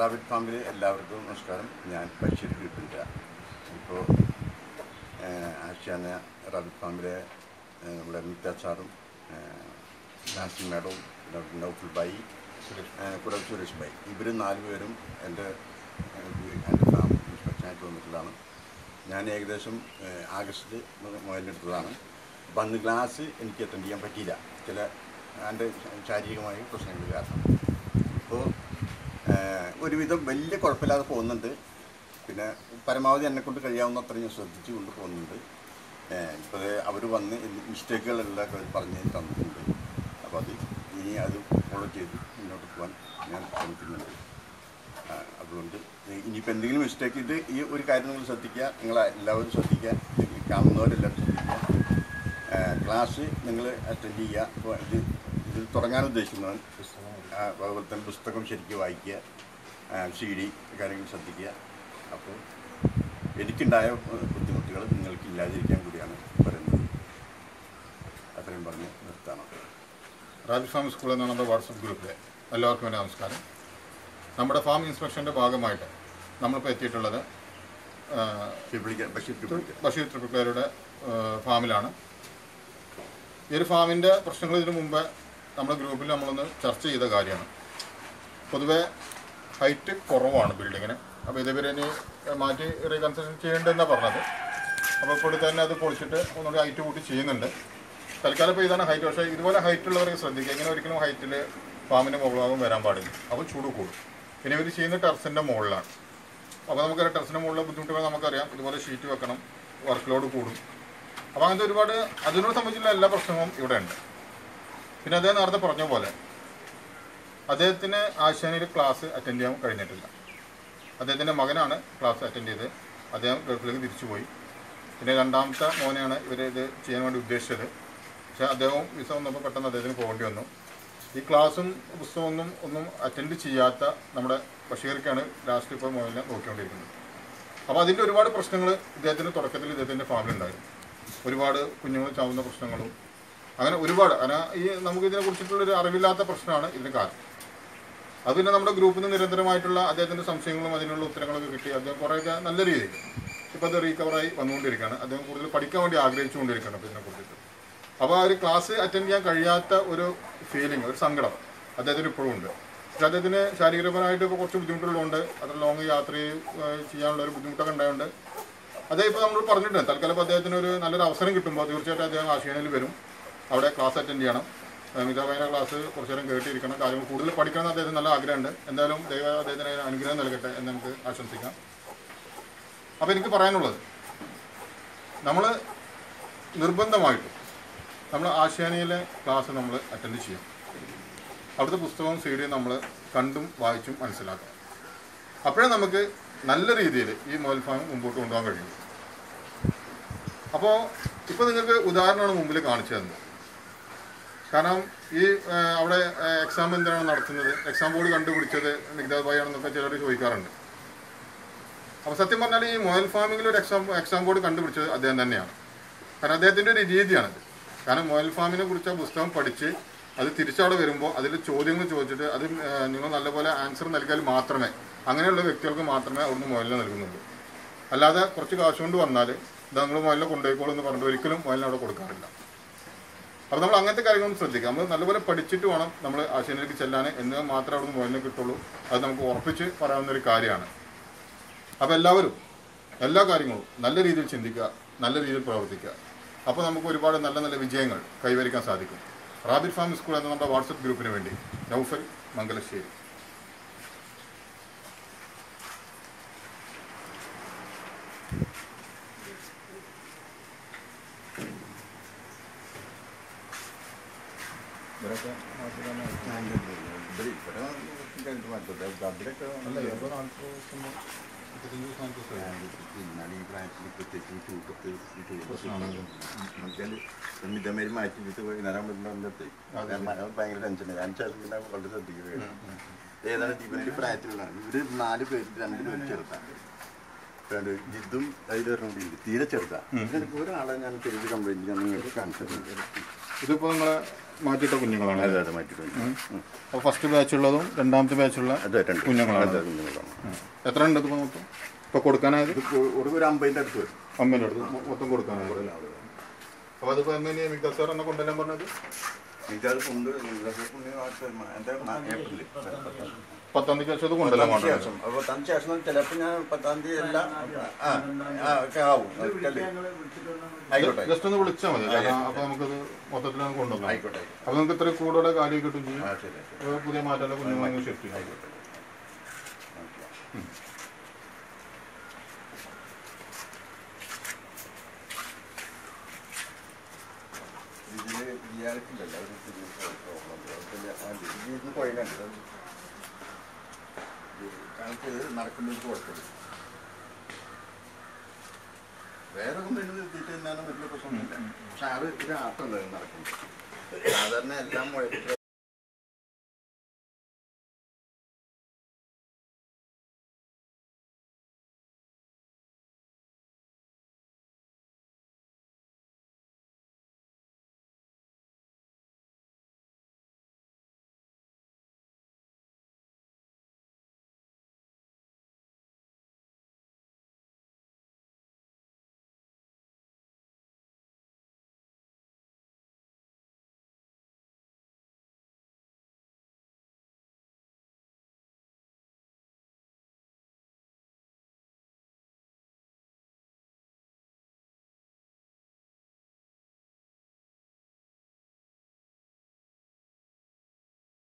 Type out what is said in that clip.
Rabbit ഫാമിലെ എല്ലാവർക്കും നമസ്കാരം. ഞാൻ ബഷീർ വീട്ടിന്റെ ഇപ്പോൾ ആശാന റാബിറ്റ് ഫാമിലെ നമ്മുടെ മിത്ത സാറും നാസി മാഡവും ഡോക്ടർ നൗഫുൽ ബായി ആ, കൂടാതെ സുരേഷ് ബായി ഇവർ നാലുപേരും എന്റെ എന്റെ ഫാം ഇൻസ്പെക്ഷനായിട്ട് വന്നിട്ടുള്ളതാണ്. ഞാൻ ഏകദേശം ആഗസ്റ്റിൽ മുതലെടുത്തതാണ് വന്ന് ക്ലാസ് എനിക്ക് അറ്റൻഡ് ചെയ്യാൻ പറ്റിയില്ല. ചില എന്റെ ശാരീരികമായ പ്രശ്നങ്ങൾ കാരണം. ഇപ്പോൾ ഒരുവിധം വലിയ കുഴപ്പമില്ലാതെ പോകുന്നുണ്ട്. പിന്നെ പരമാവധി എന്നെ കൊണ്ട് കഴിയാവുന്ന അത്രയും ഞാൻ ശ്രദ്ധിച്ചു കൊണ്ട് പോകുന്നുണ്ട്. ഇപ്പോൾ അവർ വന്ന് മിസ്റ്റേക്കുകളെല്ലാം അവർ പറഞ്ഞ് തന്നിട്ടുണ്ട്. അപ്പോൾ അത് ഇനി അത് ഫോളോ ചെയ്ത് മുന്നോട്ട് പോകാൻ ഞാൻ ശ്രമിക്കുന്നുണ്ട്. അതുകൊണ്ട് ഇനിയിപ്പോൾ എന്തെങ്കിലും മിസ്റ്റേക്ക് ഇത് ഈ ഒരു കാര്യം നിങ്ങൾ ശ്രദ്ധിക്കുക. നിങ്ങൾ എല്ലാവരും ശ്രദ്ധിക്കുക. ഈ കാണുന്നവരെല്ലാവരും ശ്രദ്ധിക്കുക. ക്ലാസ് നിങ്ങൾ അറ്റൻഡ് ചെയ്യുക. അപ്പോൾ ഇത് ഇത് തുടങ്ങാൻ ഉദ്ദേശിക്കുന്നവൻ അതുപോലെ തന്നെ പുസ്തകം ശരിക്കും വായിക്കുക സി ഡി കാര്യങ്ങൾ ശ്രദ്ധിക്കുക. അപ്പോൾ എനിക്കുണ്ടായ ബുദ്ധിമുട്ടുകൾ നിങ്ങൾക്ക് ഇല്ലാതിരിക്കാൻ കൂടിയാണ് പറയുന്നത്. അത്രയും പറഞ്ഞ് നിർത്തണം ഫാം സ്കൂൾ എന്നാണ് നമ്മുടെ വാട്സപ്പ് ഗ്രൂപ്പിലെ എല്ലാവർക്കും എന്റെ നമസ്കാരം. നമ്മുടെ ഫാം ഇൻസ്പെക്ഷന്റെ ഭാഗമായിട്ട് നമ്മളിപ്പോൾ എത്തിയിട്ടുള്ളത് ബഷീർ തൃപ്പക്കാരുടെ ഫാമിലാണ്. ഈ ഒരു ഫാമിന്റെ പ്രശ്നങ്ങൾ ഇതിനു മുമ്പ് നമ്മുടെ ഗ്രൂപ്പിൽ നമ്മളൊന്ന് ചർച്ച ചെയ്ത കാര്യമാണ്. പൊതുവേ ഹൈറ്റ് കുറവാണ് ബിൽഡിങ്ങിന്. അപ്പോൾ ഇതേവരെ ഇനി മാറ്റി റീകൺസ്ട്രക്ഷൻ ചെയ്യേണ്ടതെന്നാണ് പറഞ്ഞത്. അപ്പോൾ ഇപ്പോൾ തന്നെ അത് പൊളിച്ചിട്ട് ഒന്നുകൂടി ഹൈറ്റ് കൂട്ടി ചെയ്യുന്നുണ്ട്. തൽക്കാലം ഇപ്പോൾ ഇതാണ് ഹൈറ്റ്. പക്ഷേ ഇതുപോലെ ഹൈറ്റ് ഉള്ളവർക്ക് ശ്രദ്ധിക്കുക. ഇങ്ങനെ ഒരിക്കലും ഹൈറ്റിൽ ഫാമിന്റെ മുകളിലാകും വരാൻ പാടില്ല. അപ്പോൾ ചൂട് കൂടും. പിന്നെ ഇവർ ചെയ്യുന്ന ടെറസിന്റെ മുകളിലാണ്. അപ്പോൾ നമുക്ക് ടെറസിന്റെ മുകളിലെ ബുദ്ധിമുട്ടുകൾ നമുക്കറിയാം. ഇതുപോലെ ഷീറ്റ് വെക്കണം വർക്ക് ലോഡ് കൂടും. അപ്പോൾ അങ്ങനത്തെ ഒരുപാട് അതിനോട് സംബന്ധിച്ചുള്ള എല്ലാ പ്രശ്നങ്ങളും ഇവിടെ ഉണ്ട്. പിന്നെ അദ്ദേഹം നേരത്തെ പറഞ്ഞ പോലെ അദ്ദേഹത്തിന് ആശാനിയിൽ ക്ലാസ് അറ്റൻഡ് ചെയ്യാൻ കഴിഞ്ഞിട്ടില്ല. അദ്ദേഹത്തിന്റെ മകനാണ് ക്ലാസ് അറ്റൻഡ് ചെയ്ത് അദ്ദേഹം ഗൾഫിലേക്ക് തിരിച്ചുപോയി. പിന്നെ രണ്ടാമത്തെ മോനെയാണ് ഇവർ ഇത് ചെയ്യാൻ വേണ്ടി ഉദ്ദേശിച്ചത്. പക്ഷേ അദ്ദേഹം വിസ വന്നപ്പോൾ പെട്ടെന്ന് അദ്ദേഹത്തിന് പോകേണ്ടി വന്നു. ഈ ക്ലാസ്സും പുസ്തകമൊന്നും ഒന്നും അറ്റൻഡ് ചെയ്യാത്ത നമ്മുടെ ബഷീർക്കാണ് ലാസ്റ്റ് ഇപ്പോൾ മോനെ നോക്കിക്കൊണ്ടിരിക്കുന്നത്. അപ്പോൾ അതിന്റെ ഒരുപാട് പ്രശ്നങ്ങൾ ഇദ്ദേഹത്തിന്റെ തുടക്കത്തിൽ ഇദ്ദേഹത്തിന്റെ ഫാമിലി ഉണ്ടായിരുന്നു. ഒരുപാട് കുഞ്ഞുങ്ങൾ ചാവുന്ന പ്രശ്നങ്ങളും അങ്ങനെ ഒരുപാട് അങ്ങനെ ഈ നമുക്ക് ഇതിനെ കുറിച്ചിട്ടുള്ളൊരു അറിവില്ലാത്ത പ്രശ്നമാണ് ഇതിന് കാരണം. അത് പിന്നെ നമ്മുടെ ഗ്രൂപ്പിൽ നിന്ന് നിരന്തരമായിട്ടുള്ള അദ്ദേഹത്തിന്റെ സംശയങ്ങളും അതിനുള്ള ഉത്തരങ്ങളൊക്കെ കിട്ടി. അദ്ദേഹം കുറേയൊക്കെ നല്ല രീതിയിൽ ഇപ്പോൾ അത് റീകവറായി വന്നുകൊണ്ടിരിക്കുകയാണ്. അദ്ദേഹം കൂടുതൽ പഠിക്കാൻ വേണ്ടി ആഗ്രഹിച്ചു ആഗ്രഹിച്ചുകൊണ്ടിരിക്കുകയാണ് അപ്പോൾ ഇതിനെക്കുറിച്ചിട്ട് അപ്പോൾ ആ ഒരു ക്ലാസ് അറ്റൻഡ് ചെയ്യാൻ കഴിയാത്ത ഒരു ഫീലിംഗ് ഒരു സങ്കടം അദ്ദേഹത്തിന് ഇപ്പോഴും ഉണ്ട്. പക്ഷേ അദ്ദേഹത്തിന് ശാരീരികപരമായിട്ട് ഇപ്പോൾ കുറച്ച് ബുദ്ധിമുട്ടുള്ളതുകൊണ്ട് അത്ര ലോങ് യാത്ര ചെയ്യാനുള്ള ഒരു ബുദ്ധിമുട്ടൊക്കെ ഉണ്ടായതുകൊണ്ട് അദ്ദേഹം ഇപ്പോൾ നമ്മൾ പറഞ്ഞിട്ടുണ്ട് തൽക്കാലം അദ്ദേഹത്തിന് ഒരു നല്ലൊരു അവസരം കിട്ടുമ്പോൾ തീർച്ചയായിട്ടും അദ്ദേഹം ആശയനിൽ വരും. അവിടെ ക്ലാസ് അറ്റൻഡ് ചെയ്യണം. മിതാബൈന ക്ലാസ് കുറച്ചു നേരം കേട്ടിരിക്കണം. കാര്യങ്ങൾ കൂടുതൽ പഠിക്കണം എന്ന് അദ്ദേഹത്തിന് നല്ല ആഗ്രഹമുണ്ട്. എന്തായാലും ദൈവ അദ്ദേഹത്തിന് അനുഗ്രഹം നൽകട്ടെ എന്ന് നമുക്ക് ആശംസിക്കാം. അപ്പോൾ എനിക്ക് പറയാനുള്ളത് നമ്മൾ നിർബന്ധമായിട്ടും നമ്മൾ ആശാനയിലെ ക്ലാസ് നമ്മൾ അറ്റൻഡ് ചെയ്യണം. അവിടുത്തെ പുസ്തകവും സി ഡിയും നമ്മൾ കണ്ടും വായിച്ചും മനസ്സിലാക്കും. അപ്പോഴേ നമുക്ക് നല്ല രീതിയിൽ ഈ മൊബൈൽ ഫാം മുമ്പോട്ട് കൊണ്ടുപോകാൻ കഴിയും അപ്പോൾ ഇപ്പോൾ നിങ്ങൾക്ക് ഉദാഹരണമാണ് മുമ്പിൽ കാണിച്ചു തന്നത്. കാരണം ഈ അവിടെ എക്സാം എന്തിനാണ് നടത്തുന്നത്? എക്സാം ബോർഡ് കണ്ടുപിടിച്ചത് നിഗ്ദാദ് ഭായി ആണെന്നൊക്കെ ചിലർ ചോദിക്കാറുണ്ട്. അപ്പോൾ സത്യം പറഞ്ഞാൽ ഈ മൊബൈൽ ഫാമിംഗിൽ ഒരു എക്സാം എക്സാം ബോർഡ് കണ്ടുപിടിച്ചത് അദ്ദേഹം തന്നെയാണ്. കാരണം അദ്ദേഹത്തിന്റെ ഒരു രീതിയാണത്. കാരണം മൊബൈൽ ഫാമിനെ കുറിച്ച് ആ പുസ്തകം പഠിച്ച് അത് തിരിച്ചവിടെ വരുമ്പോൾ അതിൽ ചോദ്യങ്ങൾ ചോദിച്ചിട്ട് അത് നിങ്ങൾ നല്ലപോലെ ആൻസർ നൽകിയാൽ മാത്രമേ അങ്ങനെയുള്ള വ്യക്തികൾക്ക് മാത്രമേ അവിടുന്ന് മൊബൈലിനെ നൽകുന്നുള്ളൂ. അല്ലാതെ കുറച്ച് കാശ് കൊണ്ട് വന്നാൽ ഇത് നിങ്ങൾ മൊബൈലിൽ കൊണ്ടുപോയിക്കോളൂ എന്ന് പറഞ്ഞിട്ട് ഒരിക്കലും മൊബൈലിന് അവിടെ കൊടുക്കാറില്ല. അപ്പോൾ നമ്മൾ അങ്ങനത്തെ കാര്യങ്ങളൊന്നും ശ്രദ്ധിക്കുക. നമ്മൾ നല്ലപോലെ പഠിച്ചിട്ട് വേണം നമ്മൾ ആശയനിലേക്ക് ചെല്ലാൻ. എന്ന് മാത്രമേ അവിടുന്ന് മൊബൈലിനെ കിട്ടുള്ളൂ. അത് നമുക്ക് ഉറപ്പിച്ച് പറയാവുന്ന ഒരു കാര്യമാണ്. അപ്പോൾ എല്ലാവരും എല്ലാ കാര്യങ്ങളും നല്ല രീതിയിൽ ചിന്തിക്കുക നല്ല രീതിയിൽ പ്രവർത്തിക്കുക. അപ്പോൾ നമുക്ക് ഒരുപാട് നല്ല നല്ല വിജയങ്ങൾ കൈവരിക്കാൻ സാധിക്കും. റാബിർ ഫാം സ്കൂൾ എന്ന നമ്മുടെ വാട്സപ്പ് ഗ്രൂപ്പിന് വേണ്ടി. നൗഫൽ മംഗലശ്ശേരി ഇവരൊക്കെ ഇവിടെ ഇവിടെ കഴിഞ്ഞിട്ട് മാറ്റട്ടെ അതിലൊക്കെ എന്നാലും ഈ പ്രായത്തിൽ പ്രത്യേകിച്ച് ചൂട്ടത്ത് ഈ ചൂടത്ത് മിതമേരി മാറ്റി വിട്ട് വൈകുന്നേരം വരുമ്പോഴത്തെ ഭയങ്കര ടെൻഷനാണ് ഞാൻ പിന്നെ വളരെ ശ്രദ്ധിക്കുകയാണ് ഏതാണ് ഇവരുടെ പ്രായത്തിലുള്ളതാണ് ഇവർ നാല് പേര് രണ്ട് പേര് ചെറുതാണ്. രണ്ട് ജിദ്ദും അതിൽ ഒരെണ്ണം തീരെ ചെറുതാണ് ഒരാളെ ഞാൻ ചെയ്ത് കംപ്ലൈന്റ് ഞാൻ നിങ്ങൾക്ക് കാണിച്ചു തരുന്നുണ്ട് ഇതിപ്പോൾ നിങ്ങൾ മാറ്റിയിട്ട കുഞ്ഞുങ്ങളാണ്. അതെ അതെ മാറ്റിയിട്ടുണ്ട്. അപ്പോൾ ഫസ്റ്റ് ബാച്ചുള്ളതും രണ്ടാമത്തെ ബാച്ചുള്ള കുഞ്ഞുങ്ങളാണ്. കുഞ്ഞുങ്ങളാണ്. എത്ര ഉണ്ട് ഇപ്പോൾ മൊത്തം? ഇപ്പോൾ കൊടുക്കാനായത്? ഒരു അമ്പതിന്റെ അടുത്ത് വരും. അമ്മേന്റെ അടുത്ത് മൊത്തം കൊടുക്കാനായത്. അപ്പോൾ അതിപ്പോൾ എങ്ങനെയാണ് മിക്ക സാർ എന്നെ കൊണ്ടുവരാൻ പറഞ്ഞത്? എനിക്കത് കൊണ്ട് ഏപ്രിൽ പത്താം തീയതി ശേഷം കൊണ്ടുവരാൻ ശേഷം. അപ്പോൾ പത്താം ശേഷം ചിലപ്പോൾ ഞാൻ പത്താം തീയതി അല്ല ആ ആ ഒക്കെ ആവും. അല്ലേ? ആയിക്കോട്ടെ. ജസ്റ്റ് ഒന്ന് വിളിച്ചാൽ മതി. കാരണം അപ്പോൾ നമുക്കത് മൊത്തത്തിൽ കൊണ്ടുവന്നു. ആയിക്കോട്ടെ അപ്പോൾ നമുക്ക് ഇത്ര കൂടുതൽ കാര്യം കിട്ടും ചെയ്യും. ആ ശരി ശരി. പുതിയ മാറ്റം കുഞ്ഞുങ്ങൾ ഷിഫ്റ്റ് ചെയ്യും ആയിക്കോട്ടെ. ഓക്കെ. ഇതിൽ ഇയാൾക്കില്ലല്ലോ ഒരു ചെറിയ പ്രോബ്ലം അതുപോലെ ആ ഇതിന് കുഴലുണ്ട് കണക്ക് നടക്കുന്നത് കുഴപ്പമില്ല. വേറെ ഒന്നും ഇത് എത്തിയിട്ട് തന്നെയാണ് വലിയ പ്രശ്നമൊന്നുമില്ല. പക്ഷെ ആ ഒരു ആട്ടം നടക്കുന്നത് സാധാരണ എല്ലാം മുഴക്കിട്ട്